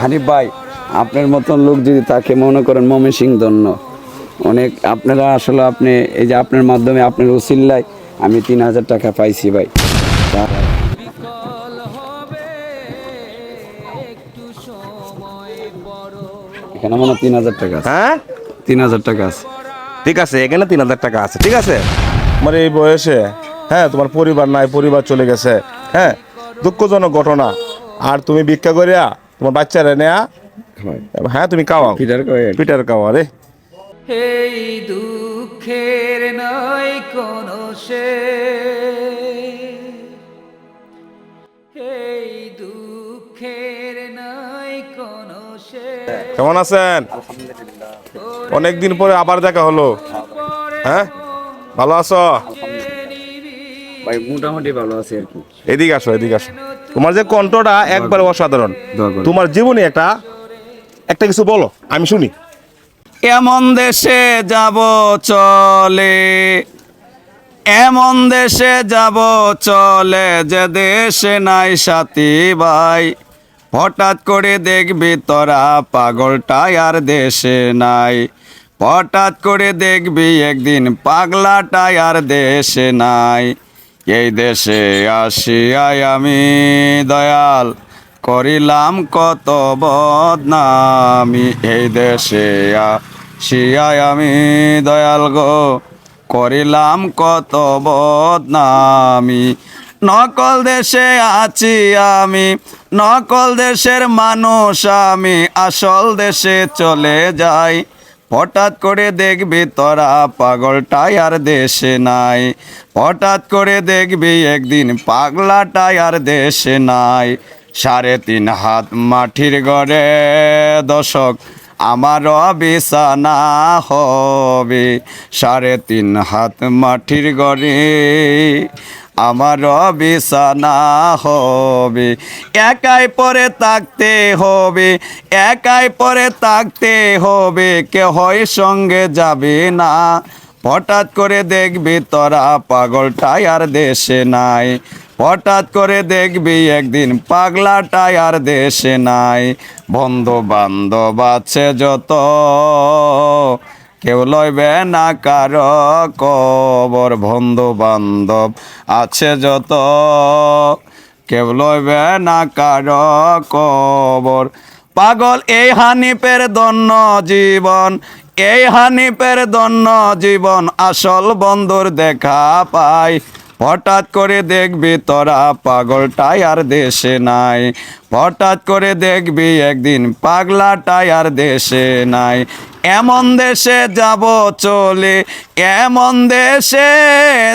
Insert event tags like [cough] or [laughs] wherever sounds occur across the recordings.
হানিফ ভাই আপনার মতন লোক যদি তাকে মনে করেন মমে সিং ধন্য। অনেক আপনারা আসলে আপনি এই যে আপনার মাধ্যমে আপনার উসিল্লায় আমি তিন হাজার টাকা পাইছি ভাই। এখানে মনে হয় তিন হাজার টাকা আছে। হ্যাঁ? তিন হাজার টাকা আছে। ঠিক আছে এখানে তিন হাজার টাকা আছে ঠিক আছে? আমার এই বয়সে হ্যাঁ তোমার পরিবার নাই পরিবার চলে গেছে হ্যাঁ? দুঃখজনক ঘটনা। আর তুমি ভিক্ষা করিয়া তোমার বাচ্চারা নেয়া? হ্যাঁ। তুমি খাওয়াও। পিটার পিটার খাওয়া রে। এই দুঃখের নয় কোনো সে এই দুঃখের নয় কোনো সে কেমন আছেন? অনেকদিন পরে আবার দেখা হলো। হ্যাঁ? ভালো আছো? ভাই মোটামুটি ভালো আছি আর কি। এদিকে আসো এদিকে আসো। তোমার যে কণ্ঠটা একবার অসাধারণ। তোমার জীবনে একটা একটা কিছু বলো আমি শুনি। এমন দেশে যাব চলে এমন দেশে যাব চলে যে দেশে নাই সাথী ভাই। হঠাৎ করে দেখবি তোরা পাগলটাই আর দেশে নাই। হঠাৎ করে দেখবি একদিন পাগলাটাই আর দেশে নাই। এই দেশে আসিয়াই আমি দয়াল, করিলাম কত বদনামি। এই দেশে আসিয়াই আমি দয়াল গো, করিলাম কত বদনামি। নকল দেশে আছি আমি, নকল দেশের মানুষ আমি, আসল দেশে চলে যাই। হঠাৎ করে দেখবি তোরা পাগলটাই আর দেশে নাই। হঠাৎ করে দেখবি একদিন পাগলাটাই আর দেশে নাই। সাড়ে তিন হাত মাটির গড়ে দশক আমার বিছানা হবে। সাড়ে তিন হাত মাটির গড়ে আমার বিছানা হবে। একাই পরে থাকতে হবে, একাই পরে থাকতে হবে, কেহই সঙ্গে যাবে না। হঠাৎ করে দেখবি তোরা পাগলটাই আর দেশে নাই। হঠাৎ করে দেখবি একদিন পাগলাটাই আর দেশে নাই। বন্ধু বান্ধব আছে যত, কেউ লইবে না কার কবর। বন্ধু বান্ধব আছে যত, কেউ লইবে না কার কবর। পাগল এই হানিপের দন্য জীবন, এই হানিপের দন্য জীবন। আসল বন্ধুর দেখা পায় হঠাৎ করে দেখবি তোরা পাগলটাই আর দেশে নাই। হঠাৎ করে দেখবি একদিন পাগলাটাই আর দেশে নাই। এমন দেশে যাব চলে, এমন দেশে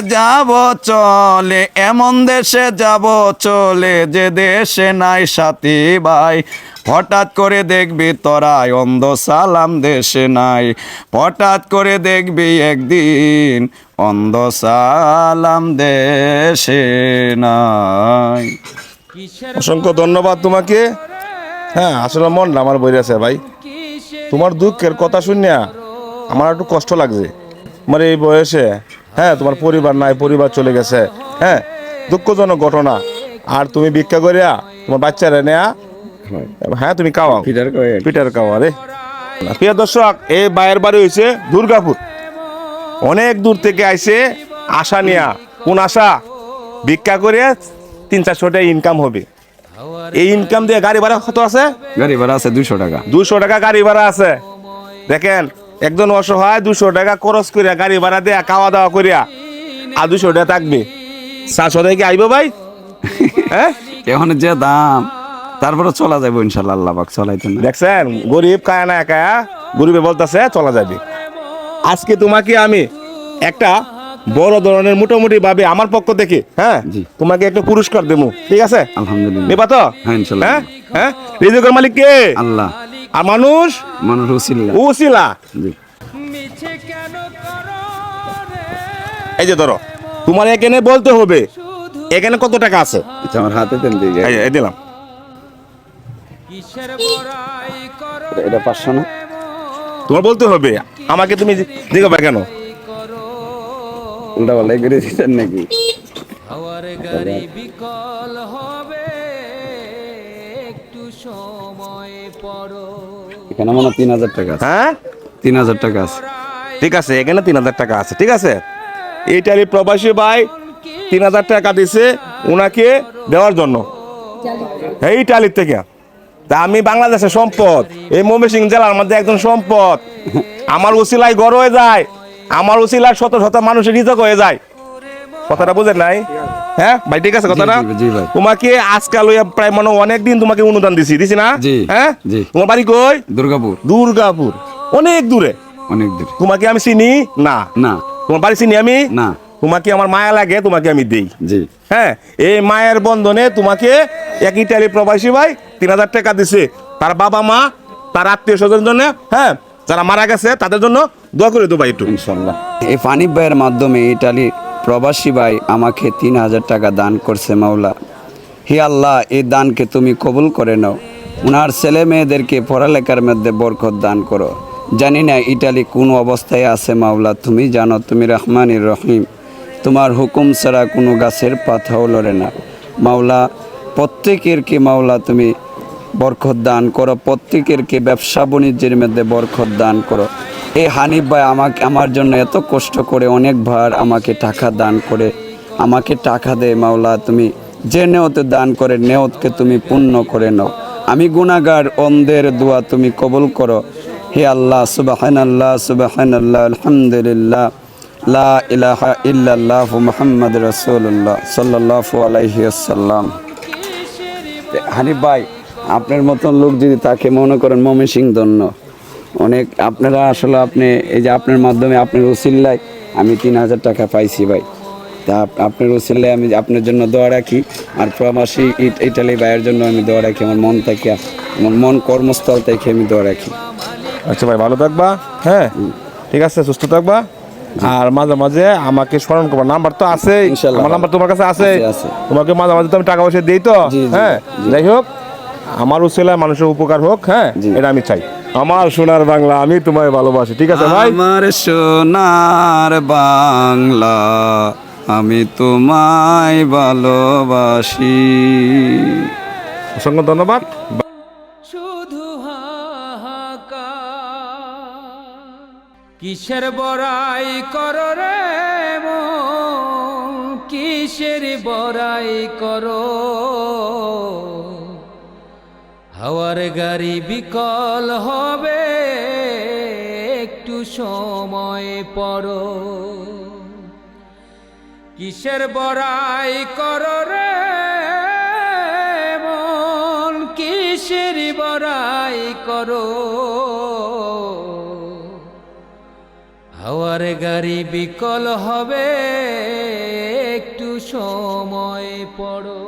যাব চলে, এমন দেশে যাব চলে, যে দেশে নাই সাথী ভাই। হঠাৎ করে দেখবি তোরাই অন্ধ সালাম দেশে নাই। হঠাৎ করে দেখবি একদিন অন্ধ সালাম দেশে নাই। অসংখ্য ধন্যবাদ তোমাকে। হ্যাঁ আসলে মনটা আমার বই আছে ভাই। তোমার দুঃখের কথা শুনিয়া আমার একটু কষ্ট লাগছে। আমার এই বয়সে হ্যাঁ তোমার পরিবার নাই পরিবার চলে গেছে হ্যাঁ দুঃখজনক ঘটনা। আর তুমি ভিক্ষা করিয়া তোমার বাচ্চারা নেয়া হ্যাঁ তুমি খাওয়াও। পিটার পিটার খাওয়া রে। প্রিয় দর্শক এই বায়ের বাড়ি হয়েছে দুর্গাপুর। অনেক দূর থেকে আইছে আশা নিয়া কোন আশা? ভিক্ষা করে তিন চারশো টাকা ইনকাম হবে। এই ইনকাম দিয়ে গাড়ি ভাড়া কত আছে? গাড়ি ভাড়া আছে দুশো টাকা। দুশো টাকা গাড়ি ভাড়া আছে। দেখেন একজন অসহায় দুশো টাকা খরচ করিয়া গাড়ি ভাড়া দেয়া খাওয়া দাওয়া করিয়া আর দুশো টাকা থাকবে। চারশো টাকা কি আইব ভাই? [laughs] হ্যাঁ? এখন যে দাম তারপরে চলা যাব ইনশাল্লাহ আল্লাহ পাক চলাইতেন না। দেখছেন গরিব কায়া না একা গরিবে বলতেছে চলা যাবে আজকে তোমাকে আমি একটা বড় ধরনের মোটামুটি ভাবে আমার পক্ষ থেকে হ্যাঁ? তোমাকে একটা পুরস্কার দেবো ঠিক আছে? আলহামদুলিল্লাহ। নেবা তো? হ্যাঁ। হ্যাঁ? হ্যাঁ? রিজিকের মালিক কে? আল্লাহ। আর মানুষ? মানুষ উসিলা। এই যে ধরো তোমার এখানে বলতে হবে এখানে কত টাকা আছে? আমার হাতে এই দিলাম। এটা পাঁচশো না? তোমার বলতে হবে আমাকে তুমি দেখবে কেন? উল্টা পাল্টা করে দিতেন নাকি? হওয়ার গাড়ি বিকল হবে একটু সময় এখানে মনে তিন হাজার টাকা হ্যাঁ? তিন হাজার টাকা আছে। ঠিক আছে এখানে তিন হাজার টাকা আছে ঠিক আছে? এইটারই প্রবাসী ভাই তিন হাজার টাকা দিছে ওনাকে দেওয়ার জন্য। এই টালির থেকে। তা আমি বাংলাদেশের সম্পদ এই ময়মনসিং জেলার মধ্যে একজন সম্পদ। আমার উসিলায় গড় হয়ে যায়। আমার উসিলায় শত শত মানুষের রিজক হয়ে যায়। কথাটা বুঝেন নাই? হ্যাঁ? ভাই ঠিক আছে কথাটা? তোমাকে আজকাল ওই প্রায় মনে অনেক দিন তোমাকে অনুদান দিছি দিছি না? হ্যাঁ? তোমার বাড়ি কই? দুর্গাপুর। দুর্গাপুর। অনেক দূরে। অনেক দূর। তোমাকে আমি চিনি? না। না। তোমার বাড়ি চিনি আমি? না। তোমাকে আমার মায়া লাগে তোমাকে আমি দেই। জি। হ্যাঁ? এই মায়ের বন্ধনে তোমাকে এক ইটালি প্রবাসী ভাই তিন হাজার টাকা দিছে। তার বাবা মা তার আত্মীয় স্বজনের জন্য হ্যাঁ? যারা মারা গেছে, তাদের জন্য দোয়া করে দেবো একটু। ইনশাল্লাহ এই ফানিফ ভাইয়ের মাধ্যমে ইটালি প্রবাসী ভাই আমাকে তিন হাজার টাকা দান করছে, মাওলা। হে আল্লাহ, এই দানকে তুমি কবুল করে নাও। ওনার ছেলে মেয়েদেরকে পড়ালেখার মধ্যে বরকত দান করো। জানি না ইটালি কোন অবস্থায় আছে, মাওলা। তুমি জানো, তুমি রহমানির রহিম। তোমার হুকুম ছাড়া কোনো গাছের পাতাও লড়ে না। মাওলা প্রত্যেকের কি মাওলা তুমি বরকত দান করো। প্রত্যেকেরকে ব্যবসা বাণিজ্যের মধ্যে বরকত দান করো। এই হানিফ ভাই আমাকে, আমার জন্য এত কষ্ট করে অনেকবার আমাকে টাকা দান করে। আমাকে টাকা দেয় মাওলা, তুমি যে নেওতে দান করে নেওতকে তুমি পূর্ণ করে নাও। আমি গুণাগার অন্ধের দোয়া তুমি কবুল করো। হে আল্লাহ সুবাহান আল্লাহ সুবাহান আল্লাহ আলহামদুলিল্লাহ। লা ইলাহা ইল্লাল্লাহ মুহাম্মদ রাসূলুল্লাহ সাল্লাল্লাহু আলাইহি ওয়াসাল্লাম। হানিফ ভাই আপনার মতন লোক যদি তাকে মনে করেন মমি সিং ধন্য অনেক আপনারা আসলে আপনি এই যে আপনার মাধ্যমে আপনার উসিল্লায় আমি তিন হাজার টাকা পাইছি ভাই। তা আপনার উসিল্লায় আমি আপনার জন্য দোয়া রাখি আর প্রবাসী ইট- ইটালি ভাইয়ের জন্য আমি দোয়া রাখি আমার মন থেকে আমার মন কর্মস্থল থেকে আমি দোয়া রাখি। আচ্ছা ভাই ভালো থাকবা হ্যাঁ? ঠিক আছে সুস্থ থাকবা। আর মাঝে মাঝে আমাকে স্মরণ করবা নাম্বার তো আছে। আমার নাম্বার তোমার কাছে আছে। তোমাকে মাঝে মাঝে তো আমি টাকা পয়সা দিই তো হ্যাঁ? যাই হোক। আমার উসিলায় মানুষের উপকার হোক হ্যাঁ এটা আমি চাই। আমার সোনার বাংলা আমি তোমায় ভালোবাসি ঠিক আছে ভাই? আমার সোনার বাংলা আমি তোমায় ভালোবাসি। অসংখ্য ধন্যবাদ। শুধু হাহাকার। কিসের বড়াই করো রে কিসের বড়াই করো? হাওয়ার গাড়ি বিকল হবে, একটু সময় পড়ো কিসের বড়াই করো রে? মন কিসের বড়াই করো? হাওয়ার গাড়ি বিকল হবে, একটু সময় পড়ো